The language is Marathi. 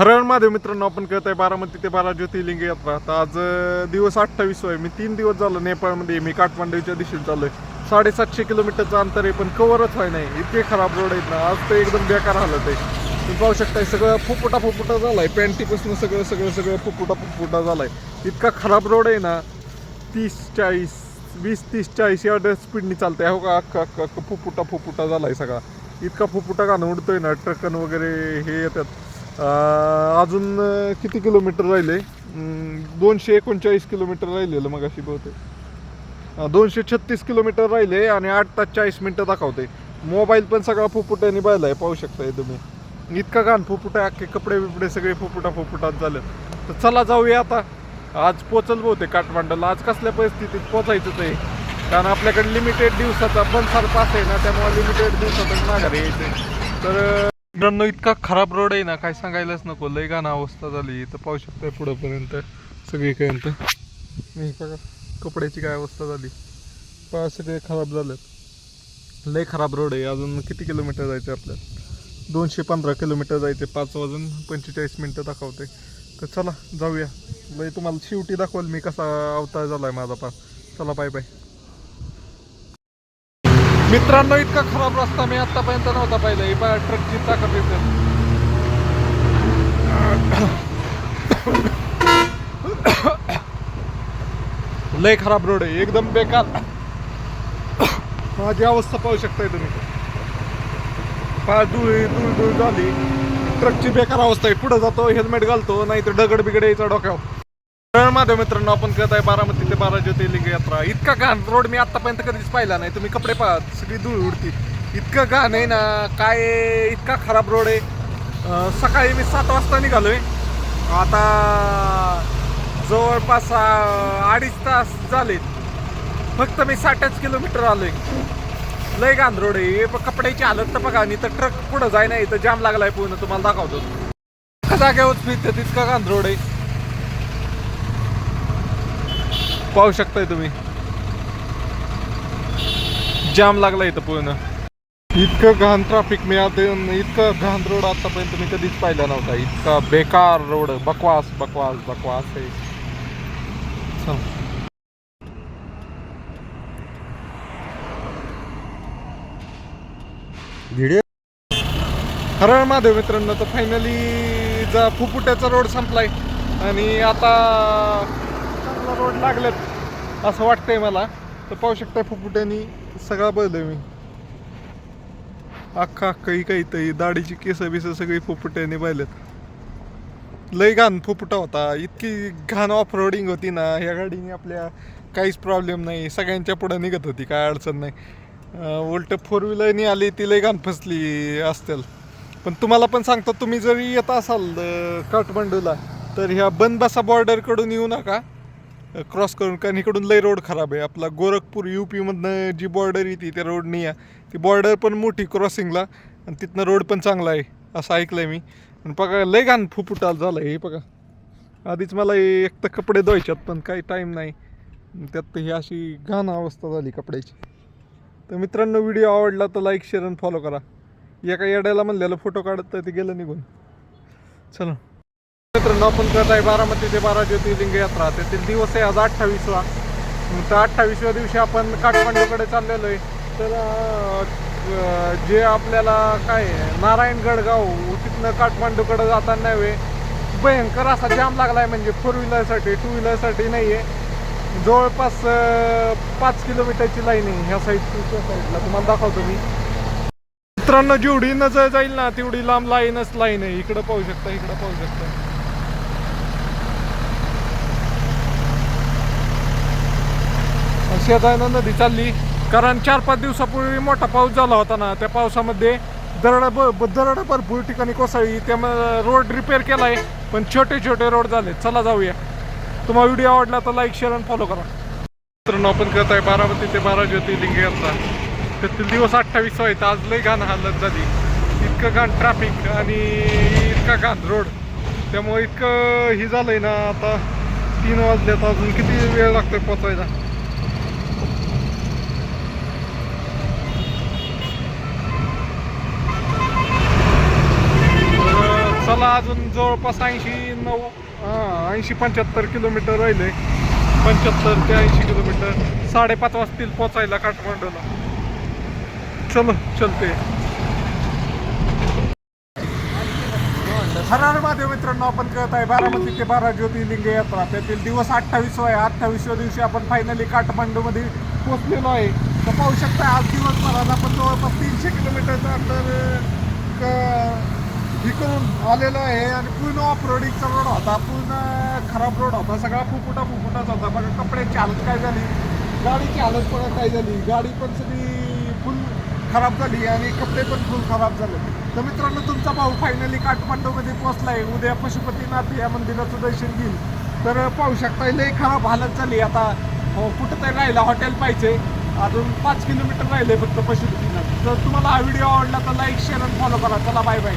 हरण महादेव मित्रांनो आपण करत आहे बारामती ते बारा ज्योतिर्लिंग यात्रा तर आज दिवस अठ्ठावीस आहे मी तीन दिवस झालं नेपाळमध्ये मी काठमांडूच्या दिशेने आहे साडेसातशे किलोमीटरचं अंतर आहे पण कवरच व्हाय नाही. इतके खराब रोड आहेत ना आज तर एकदम बेकार हालत आहे. तुम्ही पाहू शकताय सगळं फफुटाफुटा झाला झालाय. पॅन्टीपासून सगळं सगळं सगळं फुपुटा फुपुटा झाला झालाय. इतका खराब रोड आहे ना तीस चाळीस वीस तीस चाळीस या स्पीडनी चालतंय. हो का अख्खा अख्खा अख्खा फुपुटा झाला झालाय सगळा. इतका फुपुटा गाणं उडतोय ना ट्रकन वगैरे हे येतात. अजून किती किलोमीटर राहिले? दोनशे एकोणचाळीस किलोमीटर राहिलेलं मग अशी बहुतेक दोनशे छत्तीस किलोमीटर राहिले आणि आठ तास चाळीस मिनटं दाखवते. मोबाईल पण सगळा फुफुट्याने पाहिलाय पाहू शकताय तुम्ही. इतका घाण फुफुटा अख्खे कपडे बिपडे सगळे फुफुटा फुफुटात झालं. तर चला जाऊया आता. आज पोचल बहुतेक काठमांडूला. आज कसल्या परिस्थितीत पोचायचंच आहे कारण आपल्याकडे लिमिटेड दिवसाचा पण पास आहे ना त्यामुळे लिमिटेड दिवसातच माघारी यायचं. तर मित्रांनो इतका खराब रोड आहे ना काय सांगायलाच नको. लय घाण अवस्था झाली. तर पाहू शकताय पुढंपर्यंत सगळीपर्यंत मी बघा कपड्याची काय अवस्था झाली. पहा सगळे खराब झालेत. लय खराब रोड आहे. अजून किती किलोमीटर जायचं आपल्याला? दोनशे पंधरा किलोमीटर जायचे. पाच वाजून पंचेचाळीस मिनटं दाखवते तर चला जाऊया. लय तुम्हाला शेवटी दाखवाल मी कसा अवतार झाला आहे माझा पास चला बाय बाय मित्रांनो इतका खराब रस्ता मी आतापर्यंत नव्हता पाहिला. ही बघा ट्रकची चाकं येते लय खराब रोड आहे. एकदम बेकार. माझी अवस्था पाहू शकताय तुम्ही. पाय धुळी धुळ धुळ झाली. ट्रकची बेकार अवस्था आहे. पुढे जातो हेल्मेट घालतो नाहीतर दगड बिगड यायचा डोक्यावर. माझ्या मित्रांनो आपण करत आहे बारामती ते बारा ज्योतिर्लिंग यात्रा. इतका घाण रोड मी आतापर्यंत कधीच पाहिला नाही. तुम्ही कपडे पहा सगळी धूळ उडती. इतकं घाण आहे ना काय इतका खराब रोड आहे. सकाळी मी सात वाजता निघालोय. आता जवळपास अडीच तास झालेत फक्त मी साठच किलोमीटर आलोय. लय घाण रोड आहे. कपड्याची हालत तर बघा आणि तर ट्रक पुढं जाय नाही तर जाम लागलाय पूर्ण. तुम्हाला दाखवतो. एका जागेवर फिरते तितका घाण रोड आहे. पाहू शकताय तुम्ही. जाम लागला इथं पूर्ण. इतकं घाण ट्रॅफिक मी आता इतकं घाण रोड आतापर्यंत मी कधीच पाहिला नव्हता. इतका बेकार रोड बकवास बकवास बकवास आहे. हरण महादेव मित्रांनो तर फायनली जा फुफुट्याचा रोड संपलाय. आणि आता चांगला रोड लागलेत असं वाटतंय मला. तर पाहू शकता फुफुट्यानी सगळा बदलय मी. अख्खा अख्खा ही काही तरी दाढीची केस बिस सगळी फुफुट्याने पाहिलेत. लय घाण फुफुटा होता. इतकी घाण ऑफ रोडिंग होती ना ह्या गाडीने आपल्या काहीच प्रॉब्लेम नाही. सगळ्यांच्या पुढं निघत होती काय अडचण नाही. उलट फोर व्हीलरनी आली ती लय घाण फसली असतील. पण तुम्हाला पण सांगतो तुम्ही जरी येत असाल काठमांडूला तर ह्या बनबसा बॉर्डरकडून येऊ नका. क्रॉस करून कारण इकडून लई रोड खराब आहे. आपला गोरखपूर यू पीमधनं जी बॉर्डर येते त्या रोडनी या. ती बॉर्डर पण मोठी क्रॉसिंगला आणि तिथनं रोड पण चांगला आहे असं ऐकलं आहे मी. आणि बघा लय घाण फुफुटाल झालं हे बघा. आधीच मला हे एक तर कपडे धुवायच्यात पण काही टाईम नाही. त्यात ही अशी घाण अवस्था झाली कपड्याची. तर मित्रांनो व्हिडिओ आवडला तर लाईक शेअर आणि फॉलो करा. एका येड्याला म्हणलेलं फोटो काढत तर ते गेलं निघून. चला. मित्रांनो आपण करत आहे बारामती ते बारा ज्योतिर्लिंग यात्रा. त्यातील दिवस आहे आज अठ्ठावीसवा. तर अठ्ठावीसव्या दिवशी आपण काठमांडूकडे चाललेलो आहे. तर जे आपल्याला काय नारायणगड गाव तिथनं काठमांडूकडे जाताना वे भयंकर असा जाम लागलाय म्हणजे फोर व्हीलरसाठी टू व्हीलरसाठी नाही आहे जवळपास पाच किलोमीटरची लाईन आहे ह्या साईडच्या साईडला तुम्हाला दाखवतो मी. मित्रांनो जेवढी नजर जाईल ना तेवढी लांब लाईनच लाईन आहे. इकडं पाहू शकता इकडं पाहू शकता. शेजानं नदी चालली. कारण चार पाच दिवसापूर्वी मोठा पाऊस झाला होता ना त्या पावसामध्ये दरड ब दरड भरपूर ठिकाणी कोसळली. त्यामुळे रोड रिपेअर केलाय पण छोटे छोटे रोड झाले चला जाऊया. तुम्हाला व्हिडिओ आवडला तर लाईक शेअर आणि फॉलो करा. मित्रांनो आपण करत आहे बारामती ते बारा ज्योतिर्लिंग यात्रा त्यातील दिवस अठ्ठावीस आहेत आज लई घाण हालत झाली. इतकं घाण ट्रॅफिक आणि इतका घाण रोड त्यामुळे इतकं ही झालंय ना आता तीन वाजल्यात. अजून किती वेळ लागतोय पोचायला तर चला अजून जवळपास ऐंशी नऊ ऐंशी पंच्याहत्तर किलोमीटर राहिले. पंच्याहत्तर ते ऐंशी किलोमीटर. साडेपाच वाजतील पोचायला काठमांडूला. चलो चलते. हरारमध्ये मित्रांनो आपण कळत आहे बारामती ते बारा ज्योतिर्लिंग यात्रा. त्यातील दिवस अठ्ठावीस आहे अठ्ठावीसव्या दिवशी आपण फायनली काठमांडूमध्ये पोहोचलेलो आहे. तर पाहू शकता आज दिवसभरात आपण जवळपास तीनशे किलोमीटरचं अंतर इकडून आलेलं आहे आणि पूर्ण ऑफ रोडिंगचा रोड होता. पूर्ण खराब रोड होता. सगळा फुफुटा फुफुटाच होता. बघा कपड्याची हालत काय झाली? गाडीची हालत पण काय झाली? गाडी पण सगळी फुल खराब झाली आणि कपडे पण फुल खराब झाले. तर मित्रांनो तुमचा भाऊ फायनली काठमांडूमध्ये पोहोचलाय. उद्या पशुपतीनाथ या मंदिराचं दर्शन घेईल. तर पाहू शकता लई खराब हालत झाली. आता हो, कुठं तरी राहिलं हॉटेल पाहिजे. अजून पाच किलोमीटर राहिले फक्त पशुपतीनाथ. जर तुम्हाला हा व्हिडिओ आवडला तर लाईक शेअर आणि फॉलो करा. चला बाय बाय